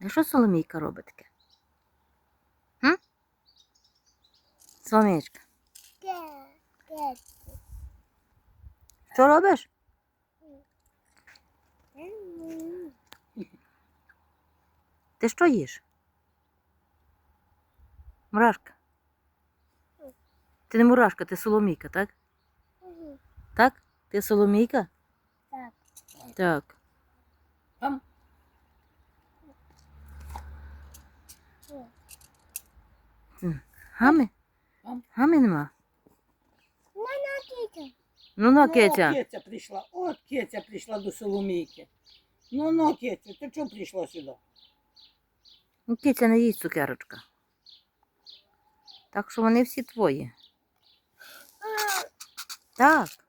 А що Соломійка робить таке? М? Соломійка, що робиш? Ти що їш? Мурашка. Ти не мурашка, ти соломійка, так? Так? Ти соломійка? Так. Так. Там Гами? Нема. Ну на Ну, Кетя. Кетя прийшла. От Кетя прийшла до Соломійки. Ну, ну, Кетя, ти чого прийшла сюди? Ну, Кетя не їсть цукерочка. Так що вони всі твої. Так.